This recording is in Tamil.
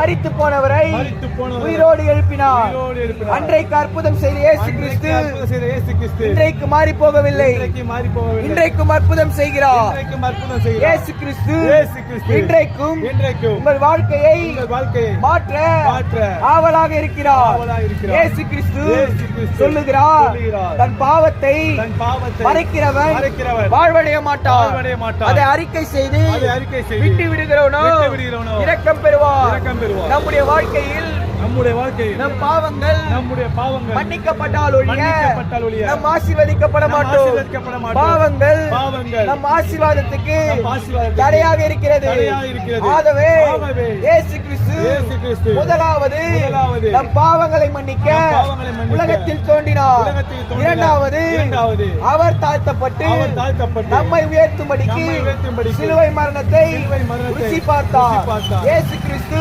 மரித்து போனவரை உயிரோடு எழுப்பினார். அன்றைக்கு அற்புதம் செய்த இயேசு கிறிஸ்து இன்றைக்கு மாறி போகவில்லை இன்றைக்கும் அற்புதம் செய்கிறார். இயேசு கிறிஸ்து இன்றைக்கும் உங்கள் வாழ்க்கையை மாற்ற ஆவலாக இருக்கிறார். இயேசு கிறிஸ்து சொல்லுகிறார். தன் பாவத்தை மறைக்கிறவன் வாழ்வடைய மாட்டார். அதை அறிக்கை செய்து விட்டு விடுகிறவனோ இரக்கம் பெறுவார் பெறுவார். நம்முடைய வாழ்க்கையில் நம்முடைய வாழ்க்கையில் நம் பாவங்கள் நம்முடைய பாவங்கள் மன்னிக்கப்பட்டால் ஒழிய மன்னிக்கப்பட்டால் ஒழிய நம் ஆசீர்வதிக்கப்பட மாட்டோம் ஆசீர்வதிக்கப்பட மாட்டோம். பாவங்கள் பாவங்கள் நம் ஆசீர்வாதத்துக்கு தடையாக இருக்கிறது தடையாக இருக்கிறது. ஆகவே இயேசு கிறிஸ்து இயேசு கிறிஸ்து முதலாவது முதலாவது நம் பாவங்களை மன்னிக்க உலகத்தில் தோன்றினார். இரண்டாவது இரண்டாவது அவர் தாழ்த்தப்பட்டு அவர் தாழ்த்தப்பட்டு நம்மை உயர்த்தும்படிக்கு சிலுவை மரணத்தை ருசி பார்த்தார். இயேசு கிறிஸ்து